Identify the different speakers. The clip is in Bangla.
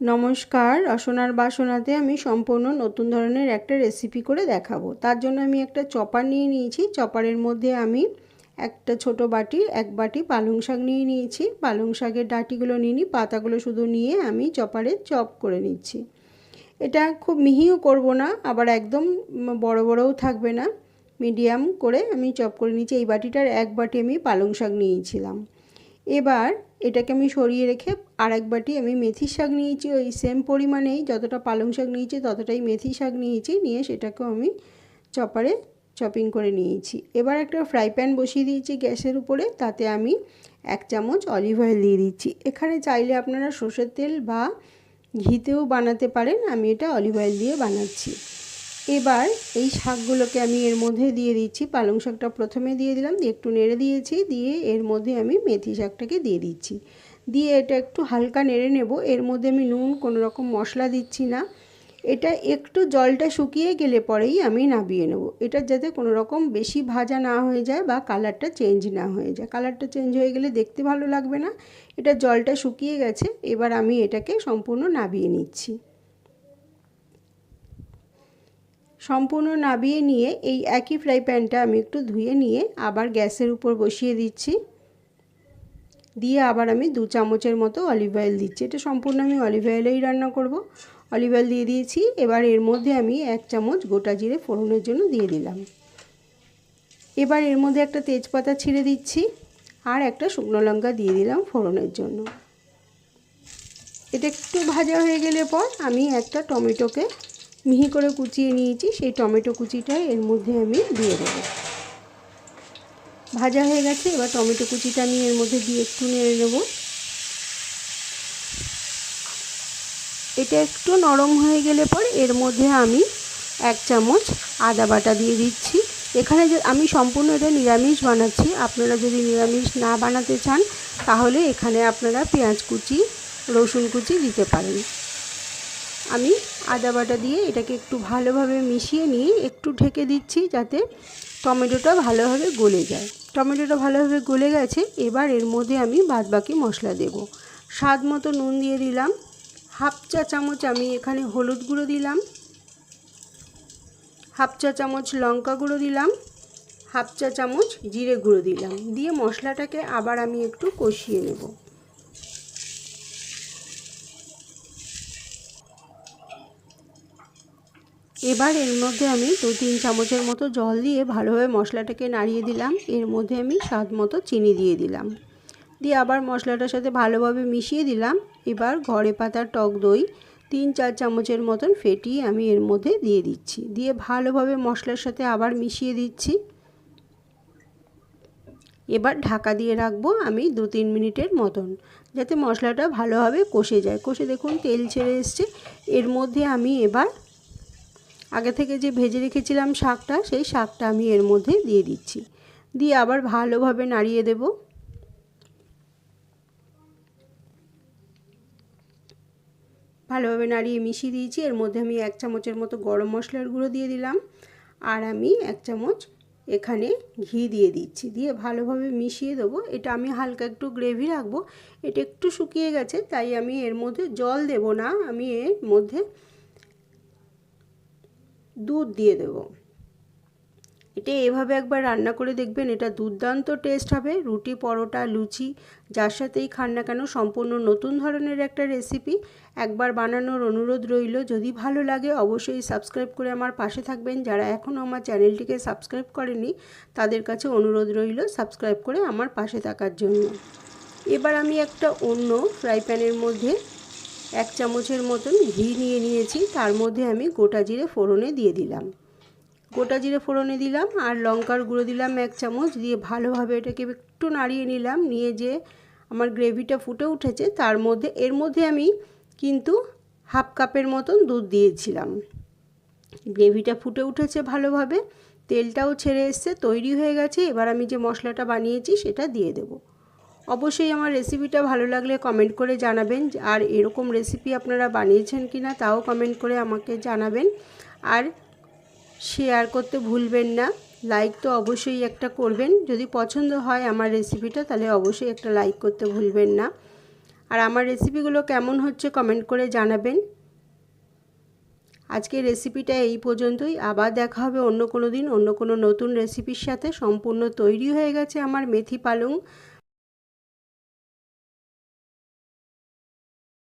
Speaker 1: নমস্কার রসনার বাসনাতে আমি সম্পূর্ণ নতুন ধরনের একটা রেসিপি করে দেখাবো। তার জন্য আমি একটা চপার নিয়ে নিয়েছি। চপারের মধ্যে আমি একটা ছোট বাটি, এক বাটি পালং শাক নিয়ে নিয়েছি। পালং শাকের ডাটিগুলো নিয়ে নিই, পাতাগুলো শুধু নিয়ে আমি চপারে চপ করে নিচ্ছি। এটা খুব মিহিও করব না, আবার একদম বড় বড়ও থাকবে না। মিডিয়াম করে আমি চপ করে নিচ্ছি এই বাটিটার এক বাটি আমি পালং শাক নিয়েছিলাম। এবার এটাকে আমি সরিয়ে রেখে আর এক বাটি আমি মেথি শাক নিয়েছি, ওই সেম পরিমাণেই যতটা পালং শাক নিয়েছি ততটাই মেথি শাক নিয়েছি, নিয়ে সেটাকেও আমি চপারে চপিং করে নিয়েছি। এবার একটা ফ্রাই প্যান বসিয়ে দিয়েছি গ্যাসের উপরে, তাতে আমি এক চামচ অলিভ অয়েল দিয়ে দিচ্ছি। এখানে চাইলে আপনারা সর্ষের তেল বা ঘিতেও বানাতে পারেন, আমি এটা অলিভ অয়েল দিয়ে বানাচ্ছি। এবার এই শাকগুলোকে আমি এর মধ্যে দিয়ে দিচ্ছি, পালং শাকটা প্রথমে দিয়ে দিলাম দিয়ে একটু নেড়ে দিয়েছি, দিয়ে এর মধ্যে আমি মেথি শাকটাকে দিয়ে দিচ্ছি। দিয়ে এটা একটু হালকা নেড়ে নেব। এর মধ্যে আমি নুন, কোনো রকম মশলা দিচ্ছি না। এটা একটু জলটা শুকিয়ে গেলে পরেই আমি নাবিয়ে নেব। এটা যাতে কোনো রকম বেশি ভাজা না হয়ে যায় বা কালারটা চেঞ্জ না হয়ে যায়। কালারটা চেঞ্জ হয়ে গেলে দেখতে ভালো লাগবে না। এটা জলটা শুকিয়ে গেছে, এবার আমি এটাকে সম্পূর্ণ নাবিয়ে নিচ্ছি। সম্পূর্ণ নাবিয়ে নিয়ে এই একই ফ্রাই প্যানটা আমি একটু ধুয়ে নিয়ে আবার গ্যাসের উপর বসিয়ে দিচ্ছি। দিয়ে আবার আমি দু চামচের মতো অলিভ অয়েল দিচ্ছি। এটা সম্পূর্ণ আমি অলিভ অয়েলেই রান্না করব। অলিভ অয়েল দিয়ে দিয়েছি। এবার এর মধ্যে আমি এক চামচ গোটা জিরে ফোড়নের জন্য দিয়ে দিলাম। এবার এর মধ্যে একটা তেজপাতা ছিঁড়ে দিচ্ছি আর একটা শুকনো লঙ্কা দিয়ে দিলাম ফোড়নের জন্য। এটা একটু ভাজা হয়ে গেলে পর আমি একটা টমেটোকে মিহি করে কুচিয়ে নিয়েছি। সেই টমেটো কুচিটা এর মধ্যে আমি দিয়ে দেবো। ভাজা হয়ে গেছে, এবার টমেটো কুচিটা আমি এর মধ্যে দিয়ে একটু নেড়ে নেব। এটা একটু নরম হয়ে গেলে পর এর মধ্যে আমি এক চামচ আদা বাটা দিয়ে দিচ্ছি। এখানে আমি সম্পূর্ণ এটা নিরামিষ বানাচ্ছি, আপনারা যদি নিরামিষ না বানাতে চান, তাহলে এখানে আপনারা পেঁয়াজ কুচি, রসুন কুচি দিতে পারেন। আমি আদা বাটা দিয়ে এটাকে একটু ভালোভাবে মিশিয়ে নিয়ে একটু ঢেকে দিচ্ছি যাতে টমেটোটা ভালোভাবে গলে যায়। টমেটোটা ভালোভাবে গলে গেছে, এবার এর মধ্যে আমি বাদবাকি মশলা দেব। স্বাদ মতো নুন দিয়ে দিলাম, হাফ চা চামচ আমি এখানে হলুদ গুঁড়ো দিলাম, হাফ চা চামচ লঙ্কা গুঁড়ো দিলাম, হাফ চা চামচ জিরে গুঁড়ো দিলাম। দিয়ে মশলাটাকে আবার আমি একটু কষিয়ে নেব। এবার এর মধ্যে আমি দু তিন চামচের মতো জল দিয়ে ভালোভাবে মশলাটাকে নাড়িয়ে দিলাম। এর মধ্যে আমি স্বাদ মতো চিনি দিয়ে দিলাম। দিয়ে আবার মশলাটার সাথে ভালোভাবে মিশিয়ে দিলাম। এবার ঘরে পাতার টক দই তিন চার চামচের মতন ফেটিয়ে আমি এর মধ্যে দিয়ে দিচ্ছি। দিয়ে ভালোভাবে মশলার সাথে আবার মিশিয়ে দিচ্ছি। এবার ঢাকা দিয়ে রাখব আমি দু তিন মিনিটের মতন, যাতে মশলাটা ভালোভাবে কষে যায়। কষে দেখুন তেল ছেড়ে এসছে। এর মধ্যে আমি এবার আগে থেকে যে ভেজে রেখেছিলাম শাকটা, সেই শাকটা আমি এর মধ্যে দিয়ে দিচ্ছি। দিয়ে আবার ভালোভাবে নাড়িয়ে দেব। ভালোভাবে নাড়িয়ে মিশিয়ে দিয়েছি। এর মধ্যে আমি এক চামচের মতো গরম মশলার গুঁড়ো দিয়ে দিলাম। আর আমি এক চামচ এখানে ঘি দিয়ে দিচ্ছি। দিয়ে ভালোভাবে মিশিয়ে দেবো। এটা আমি হালকা একটু গ্রেভি রাখব। এটা একটু শুকিয়ে গেছে, তাই আমি এর মধ্যে জল দেব না। আমি এর মধ্যে দুধ দিয়ে দেব। এটা এভাবে একবার রান্না করে দেখবেন, এটা দুর্দান্ত টেস্ট হবে। রুটি, পরোটা, লুচি, যার সাথেই খান না কেন, সম্পূর্ণ নতুন ধরনের একটা রেসিপি একবার বানানোর অনুরোধ রইল। যদি ভালো লাগে, অবশ্যই সাবস্ক্রাইব করে আমার পাশে থাকবেন। যারা এখনও আমার চ্যানেলটিকে সাবস্ক্রাইব করেনি তাদের কাছে অনুরোধ রইল সাবস্ক্রাইব করে আমার পাশে থাকার জন্য। এবার আমি একটা অন্য ফ্রাই প্যানের মধ্যে এক চামচের মতন ঘি নিয়ে নিয়েছি। তার মধ্যে আমি গোটা জিরে ফোড়নে দিয়ে দিলাম। গোটা জিরে ফোড়নে দিলাম আর লঙ্কার গুঁড়ো দিলাম এক চামচ দিয়ে ভালোভাবে এটাকে একটু নাড়িয়ে নিলাম। নিয়ে যে আমার গ্রেভিটা ফুটে উঠেছে, তার মধ্যে, এর মধ্যে আমি কিন্তু হাফ কাপের মতন দুধ দিয়েছিলাম। গ্রেভিটা ফুটে উঠেছে ভালোভাবে, তেলটাও ছেড়ে এসছে, তৈরি হয়ে গেছে। এবার আমি যে মশলাটা বানিয়েছি, সেটা দিয়ে দেবো। অবশ্যই আমার রেসিপিটা ভালো লাগলে কমেন্ট করে জানাবেন, আর এরকম রেসিপি আপনারা বানিয়েছেন কি না তাও কমেন্ট করে আমাকে জানাবেন। আর শেয়ার করতে ভুলবেন না লাইক তো অবশ্যই একটা করবেন। যদি পছন্দ হয় আমার রেসিপিটা তাহলে অবশ্যই একটা লাইক করতে ভুলবেন না। আর আমার রেসিপিগুলো কেমন হচ্ছে কমেন্ট করে জানাবেন। আজকের রেসিপিটা এই পর্যন্তই, আবার দেখা হবে অন্য কোনো দিন, অন্য কোনো নতুন রেসিপির সাথে। সম্পূর্ণ তৈরি হয়ে গেছে আমার মেথি পালং।